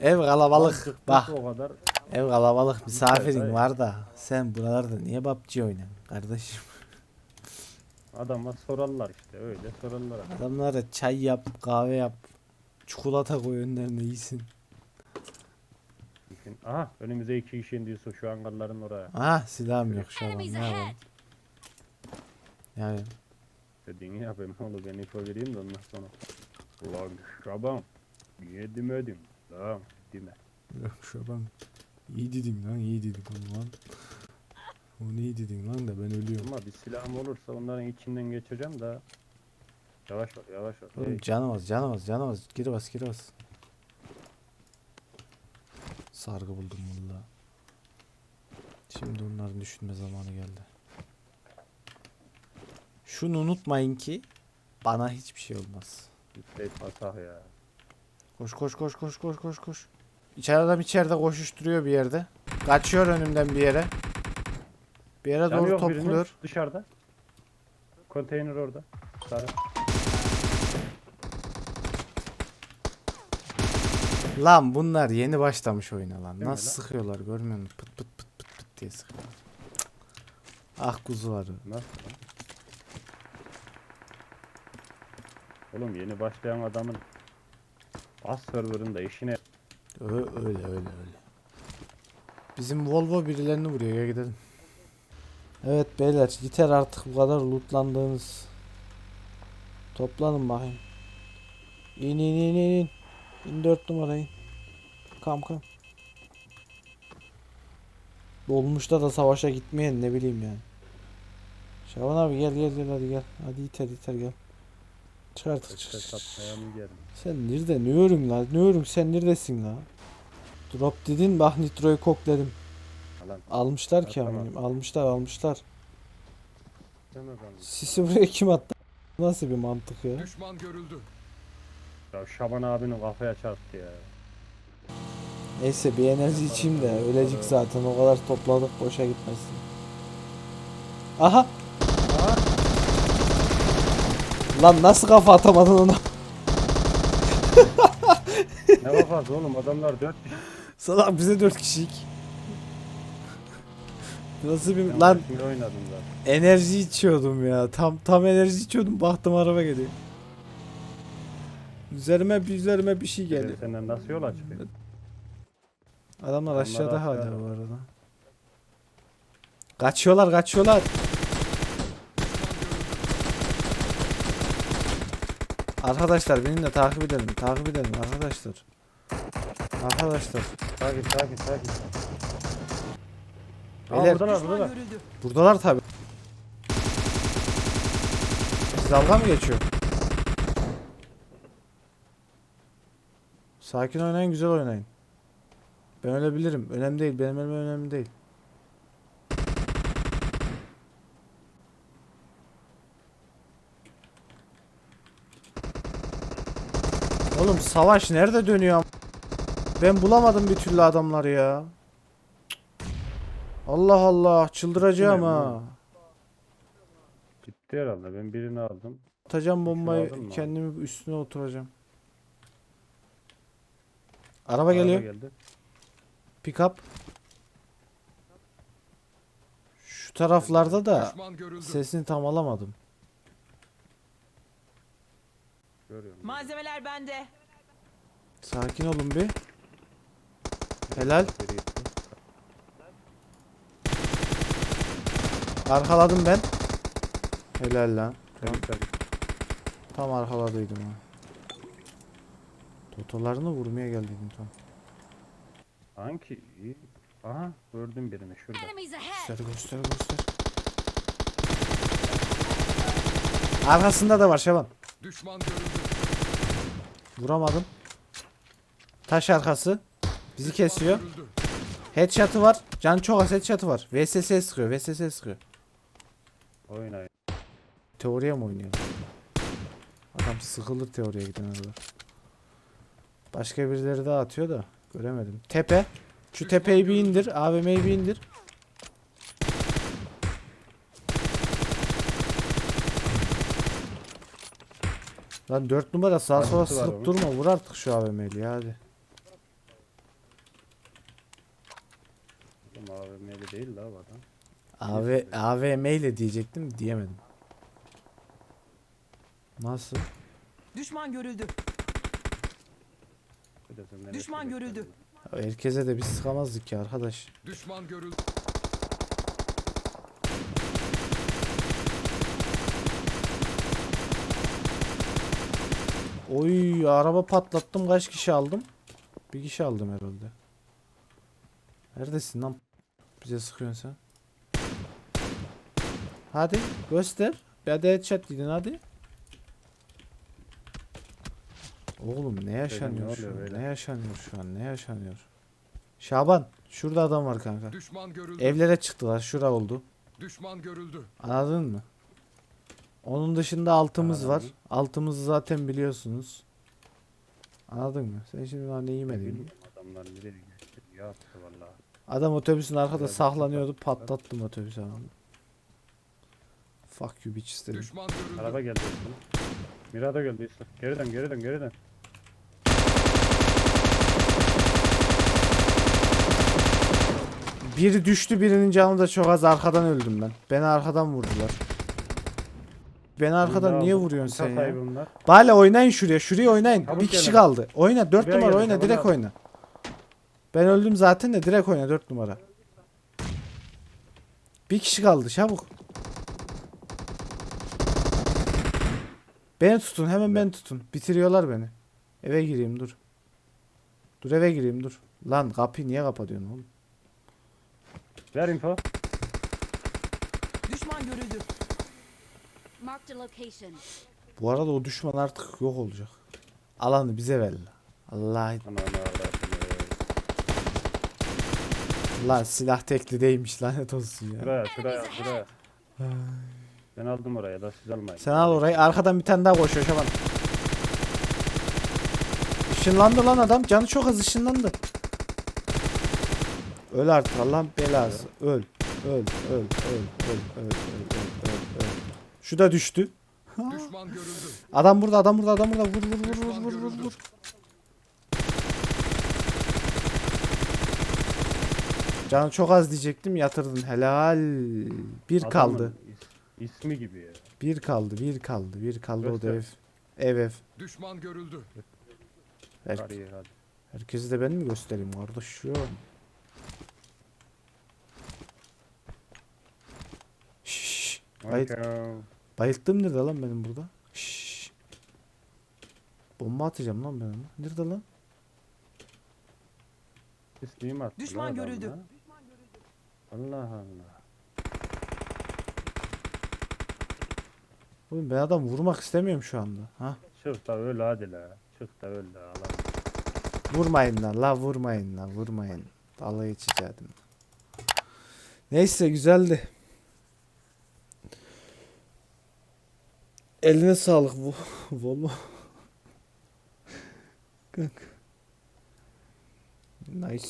Ev kalabalık. Bak O kadar. ev kalabalık misafirin hayır. var da sen buralarda niye PUBG oynuyorsun kardeşim? Adama sorarlar işte öyle sorarlar. adam. Adamlara çay yap, kahve yap. Çikolata koy önlerine iyisin. Aha önümüze iki kişi indiyse şu hangarların oraya. Ah silahım yok şu an ne yapalım. ahead. Yani Dediğini yapayım oğlum ben info vereyim de ondan sonra. Ulan şaban. Niye demedin? Lan deme. Yok Şaban. İyi dedin lan iyi dedin lan. O ne iyi dedin lan da ben ölüyorum. Ama bir silahım olursa onların içinden geçeceğim da. Yavaş ol yavaş ol. Oğlum Hey, canım az canım az canım az. Gir bas gir bas. Sargı buldum valla. Şimdi onların düşünme zamanı geldi. Şunu unutmayın ki bana hiçbir şey olmaz. Şey pasak ya. Koş koş koş koş koş koş koş. İçeride adam içeride koşuşturuyor bir yerde. Kaçıyor önümden bir yere. Bir yere Canı doğru birinin topluyor. dışarıda. Konteyner orada. Sarı. Lan bunlar yeni başlamış oyuna lan. Mi Nasıl lan? sıkıyorlar görmüyor musun? Pıt pıt pıt pıt pıt diye sıkıyorlar. Ah kuzuları. Nasıl lan? Oğlum yeni başlayan adamın Bas serverında işine Ö- öyle öyle öyle. Bizim Volvo birilerini vuruyor ya gidelim. Evet beyler yeter artık bu kadar lootlandığınız. Toplanın bakayım. İn in in in in. İn 4 numara in. Kam kam. Dolmuşta da savaşa gitmeyen ne bileyim yani. Şaban abi gel gel gel hadi gel. Hadi iter iter gel. Çık artık çık. işte satmaya mı geldim? Sen nerede? Ne örüm lan? Ne örüm? Sen neredesin la? Drop dedin bak nitroyu kokledim. Lan Almışlar ki amirim. Almışlar almışlar. Sisi buraya kim attı? Nasıl bir mantık ya? Düşman görüldü. Ya Şaban abinin kafaya çarptı ya. Neyse bir enerji içeyim de ölecek zaten o kadar topladık boşa gitmesin. Aha! Lan nasıl kafa atamadın ona? ne kafası oğlum adamlar dört kişi. Salak bize 4 kişilik. Nasıl bir Ben lan oynadım zaten. enerji içiyordum ya. Tam tam enerji içiyordum. Baktım araba geliyor. Üzerime bir üzerime bir şey Gel. geldi. Senden nasıl yola çıkıyor? Adamlar Adamlar aşağıda hala aşağıda. bu arada. Kaçıyorlar kaçıyorlar. Arkadaşlar beni de takip edelim. Takip edelim arkadaşlar. Arkadaşlar. Sakin sakin. Beyler- Aa buradalar buradalar. Buradalar tabi. Dalga mı geçiyor? Sakin oynayın, güzel oynayın. Ben ölebilirim. Önemli değil. Benim ölmem önemli değil. Oğlum savaş nerede dönüyor? Ben bulamadım bir türlü adamları ya. Allah Allah çıldıracağım ha. Gitti herhalde ben birini aldım. Atacağım aldın bombayı mı? kendimi üstüne oturacağım. Araba geliyor. geldi. Pick up. Şu taraflarda da sesini tam alamadım. Görüyorum. Malzemeler bende. Sakin olun bir. Helal. Biri gitti. Arkaladım ben. Helal lan. Tam arkaladıydım ha. Totolarını vurmaya geldiydim tam. Hangi? iyi? Aha gördüm birini şurada. Enemies ahead. Göster göster göster. Arkasında da var Şaban. Düşman görüldü. Vuramadım. Taş arkası. Bizi kesiyor. Headshot'ı var. Can çok az headshot'ı var. VSS sıkıyor. VSS sıkıyor. Oynayın. Teoriye mi oynuyor? Adam sıkılır teoriye gidene kadar. Başka birileri daha atıyor da göremedim. Tepe. Şu tepeyi bir indir. AVM'yi bir indir. Lan 4 numara sağa sola Arabası durma. Vur artık şu AVM'li hadi. Ama AVM'li değil la bu adam. AV, AVM diyecektim diyemedim. Nasıl? Düşman görüldü. Düşman görüldü. Herkese de biz sıkamazdık ki arkadaş. Düşman görüldü. Oy araba patlattım kaç kişi aldım? Bir kişi aldım herhalde. Neredesin lan? Bize sıkıyorsun sen. Hadi göster. Bir de headshot yedin hadi. Oğlum ne yaşanıyor şu an? Ne yaşanıyor şu an? Ne yaşanıyor? Şaban şurada adam var kanka. Düşman görüldü. Evlere çıktılar. Şura oldu. Düşman görüldü. Anladın mı? Onun dışında altımız var. Altımızı zaten biliyorsunuz. Anladın mı? Sen şimdi bana ne yemedin? adamlar nereye geçti ya yaptı valla. Adam otobüsün arkada saklanıyordu. patlattı. Patlattım otobüsü abi. Fuck you bitch istedim. Düşman görüldü. Araba geldi üstüne. Mirada geldi. Geriden geriden geriden. Biri düştü birinin canı da çok az arkadan öldüm ben. Beni arkadan vurdular. Beni arkadan niye vuruyorsun sen ya? bunlar. Bale oynayın şuraya. Şuraya oynayın. Çabuk bir kişi gelin. kaldı. Oyna 4 Buraya numara gelin, oyna çabuk direkt gelin. oyna. Ben öldüm zaten de direkt oyna 4 numara. Bir kişi kaldı çabuk. Beni tutun hemen beni tutun. Bitiriyorlar beni. Eve gireyim dur. Dur eve gireyim dur. Lan kapıyı niye kapatıyorsun oğlum? Ver info. Düşman görüldü. Bu arada o düşman artık yok olacak. Alanı bize ver. Allah. Lan silah tekli değilmiş lanet olsun ya. Buraya şuraya şuraya. Ben aldım oraya da siz almayın. Sen al orayı arkadan bir tane daha koşuyor Şaban. Işınlandı lan adam canı çok az ışınlandı. Öl artık Allah'ın belası. Öl. Öl. Öl. Öl. Öl. Öl. öl. Şu da düştü. Düşman görüldü. Adam burada. Adam burada. Adam burada. Vur vur vur vur Düşman vur vur vur. Canı çok az diyecektim. Yatırdın. Helal. Bir Adamın kaldı. is- ismi gibi ya. Bir kaldı. Bir kaldı. Bir kaldı o da Göster. ev. Ev ev. Düşman görüldü. Her- Hadi hadi. Herkesi de ben mi göstereyim kardeşim? Şşş. Okay. Bayılttım nerede lan benim burada? Şşş. Bomba atacağım lan ben ona. Nerede lan? İsmimi attı Düşman görüldü. Allah Allah. Oğlum ben adam vurmak istemiyorum şu anda. Ha? Çık da öl hadi la. Çık da öl la. Allah. Vurmayın lan. La vurmayın lan. Vurmayın. Dalga geçeceğim. Neyse güzeldi. Eline sağlık. Volvo. Kanka. Nice.